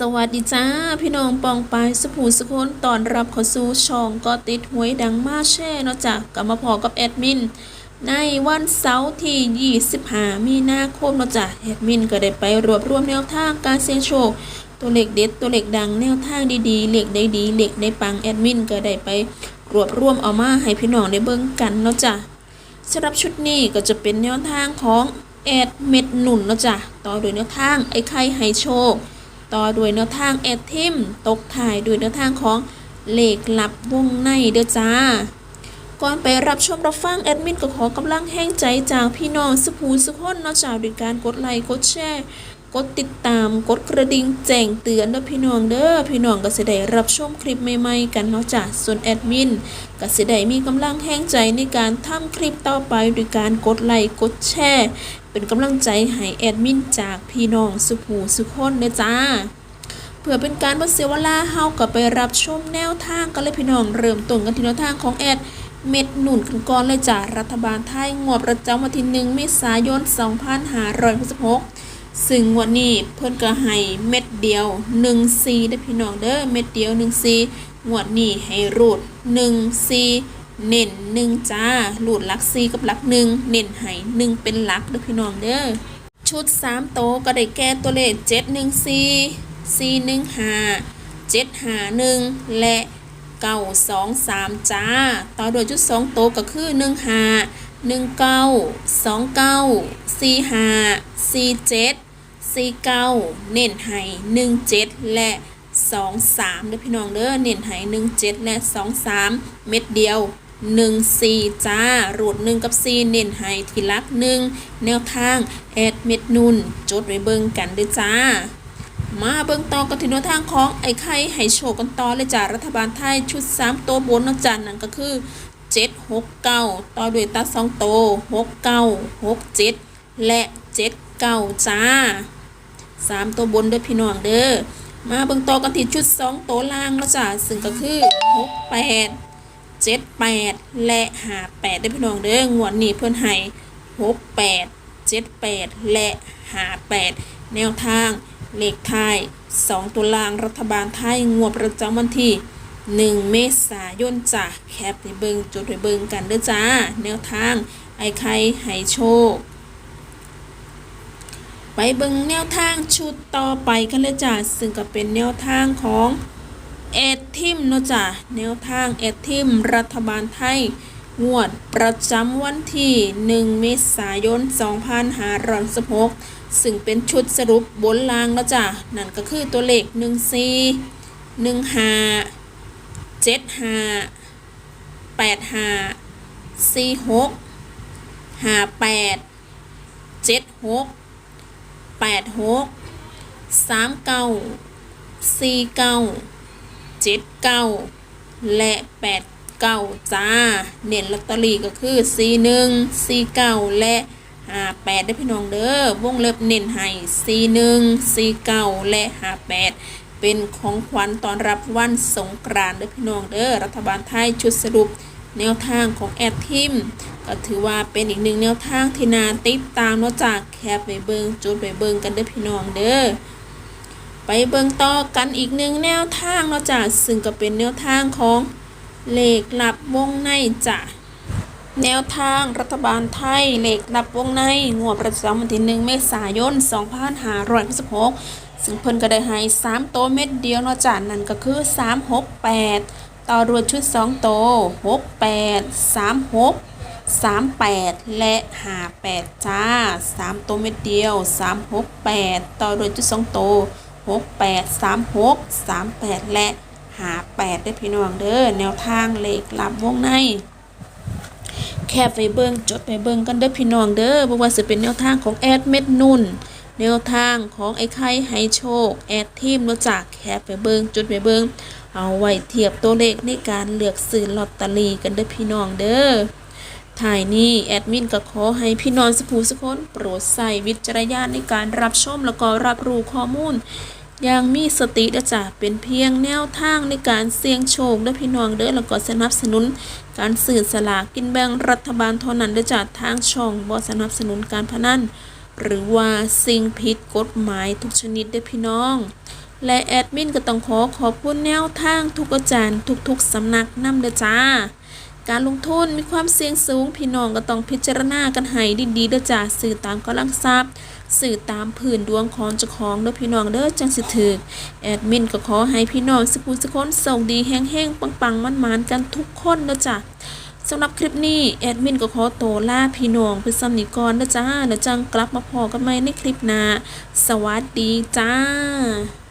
สวัสดีจ้า พี่น้องปองปายสุภูสุคนตอนรับเข้าสู่ช่องก็ติดหวยดังมาแช่เนาะจ้ะกลับมาพอกับแอดมิน ในวันเสาร์ที่ 25 มีนาคมเนาะจ้ะแอดมินก็ได้ไปรวบรวมแนวทางการเสี่ยงโชค ตัวเลขเด็ดตัวเลขดังแนวทางดีๆเลขได้ดีเลขได้ปังแอดมินก็ได้ไปรวบรวมเอามาให้พี่น้องได้เบิ่งกันเนาะจ้ะสำหรับชุดนี้ก็จะเป็นแนวทางของแอดเม็ดหนุนเนาะจ้ะต่อโดยแนวทางไอ้ไข่ไฮโชค ต่อด้วยแนวทางแอดทิมตกถ่ายด้วยแนวทางของเลขลับวงในเด้อจ้า ก่อนไปรับชมรับฟังแอดมินก็ขอกำลังแห้งใจจากพี่น้องสุภูสุขนเนาะจ้าด้วยการกดไลค์กดแชร์กดติดตามกดกระดิ่งแจ้งเตือนเด้อพี่น้องเด้อพี่น้องก็จะได้รับชมคลิปใหม่ๆกันเนาะจ้าส่วนแอดมินก็จะได้มีกำลังแห้งใจในการทำคลิปต่อไปด้วยการกดไลค์กดแชร์ เป็นกำลังใจให้แอดมินจากพี่น้องสุภูสุคนเด้จ้าเพื่อเป็นการบ่เสียเวลาเฮาก็ไปรับชมแนวทางกันเลยพี่น้องเริ่มต้นกันที่แนวทางของแอดเม็ดหนุนกันก่อนเลยจ้ะรัฐบาลไทยงวดประจำวันที่1เมษายน 2566ซึ่งงวดนี้เพิ่นก็ให้เม็ดเดียว1 4ได้พี่น้องเด้อเม็ดเดียว1 4งวดนี้ให้รูด1 4 เน้น1จ้ารูดลัก4กับลัก1เน้นให้1เป็นลักเด้อพี่น้องเด้อชุด3โตวก็ได้แก่ตัวเลข714 415 751และ923จ้า ต่อโดยชุด2โตวก็คือ15 19 29 45 47 49เน้นให้17และ23เด้อพี่น้องเด้อเน้นให้17และ23เม็ดเดียว 1 4 จ้า รูด1กับ 4 เน้นให้ทีลัก 1 แนวทางแอดเม็ดนุนจดไว้เบิ่งกันเด้อจ้า มาเบิ่งต่อกันที่แนวทางของไอ้ไข่ให้โชกันต่อเลยจ้า รัฐบาลไทยชุด 3 ตัวบนนาะจ้านั่นก็คือ 7 6 9 ต่อด้วยตัด2โต6 9 6 7 และ 7 9 จ้า 3 ตัวบนเด้อพี่น้องเด้อมาเบิ่งต่อกันที่ชุด 2 ตัวล่างนะจ้าซึ่งก็คือ 6 8 เจ็ดแปดและหาแปดได้พี่น้องเด้องวดนี้เพื่อนให้หกแปดเจ็ดแปดและหาแปดแนวทางเลขท้ายสองตัวล่างรัฐบาลไทยงวดประจำวันที่หนึ่งเมษายนจ้ะแคปไปเบิงจุดไปเบิงกันเด้อจ้า แนวทางไอ้ไข่ให้โชค ไปเบิงแนวทางชุดต่อไปกันเลยจ้ะซึ่งก็เป็นแนวทางของ เอดทิมเนาะจ้ะแนวทางเอดทิมรัฐบาลไทยงวดประจำวันที่ 1 เมษายน 2566 ซึ่งเป็นชุดสรุปบนลางเนาะจ้ะ นั่นก็คือตัวเลข 14 15 75 85 46 58 76 86 39 49 เจ็ดเก้าและแปดเก้าจ้า เน้นลอตเตอรี่ก็คือสี่หนึ่งสี่เก้าและห้าแปดได้พี่น้องเด้อวงเล็บเน้นให้สี่หนึ่งสี่เก้าและห้าแปดเป็นของขวัญตอนรับวันสงกรานต์เด้อพี่น้องเด้อรัฐบาลไทยชุดสรุปแนวทางของแอดทิมก็ถือว่าเป็นอีกหนึ่งแนวทางที่นาติดตามนอกจากแคปไปเบิงจุดไปเบิงกันเด้อพี่น้องเด้อ ไปเบิ่งต่อกันอีกหนึ่งแนวทางเนาะจ้ะซึ่งก็เป็นแนวทางของเลขหลับวงในจ้ะแนวทางรัฐบาลไทยเลขหลับวงในงวดประจำวันที่หนึ่งเมษายน 2566 ซึ่งเพิ่นก็ได้ให้3โตวเม็ดเดียวเนาะจ้ะนั่นก็คือ 368 ต่อรวดชุด 2 โตว68 36 38 และ 58 จ้า 3 ตัวเม็ดเดียว 368 ต่อโดยจุด 2 ตัว 68 36 38 และ58ได้พี่น้องเด้อแนวทางเลขลับวงใน แคบไปเบิ่งจดไปเบิ่งกันเด้อพี่น้องเด้อบ่ว่าสิเป็นแนวทางของแอดเม็ดนุ่นแนวทางของไอ้ไข่ให้โชค แอดทีมรู้จักแคบไปเบิงจดไปเบิงเอาไว้เทียบตัวเลขในการเลือกซื้อลอตเตอรี่กันเด้อพี่น้องเด้อถ่ายนี้แอดมินก็ขอให้พี่น้องสผูสกคนโปรดใส่วิจารณญาณในการรับชมแล้วก็รับรู้ข้อมูล อย่างมีสติเด้อจ้ะเป็นเพียงแนวทางในการเสี่ยงโชคเด้อพี่น้องเด้อแล้วก็สนับสนุน การสื่อสลากกินแบ่งรัฐบาลเท่านั้นเด้อจ้ะทางช่องบ่สนับสนุนการพนันหรือว่าสิ่งผิดกฎหมายทุกชนิดเด้อพี่น้อง และแอดมินก็ต้องขอขอบคุณแนวทางทุกอาจารย์ทุกๆสำนักนำเด้อจ้า การลงทุนมีความเสี่ยงสูง พี่น้องก็ต้องพิจารณากันให้ดีๆเด้อจ้าสื่อตามกำลังทรัพย์สื่อตามผืนดวงของเจ้าของเด้อพี่น้องเด้อจังสิถึกแอดมินก็ขอให้พี่น้องสุขุสุขคนโชคดีแห้งๆปังๆมันๆกันทุกคนเด้อจ้าสำหรับคลิปนี้แอดมินก็ขอโตวลาพี่น้องไปสำนิกรเด้อจ้าเดี๋ยวจังกลับมาพอกันใหม่ในคลิปหน้าสวัสดีจ้า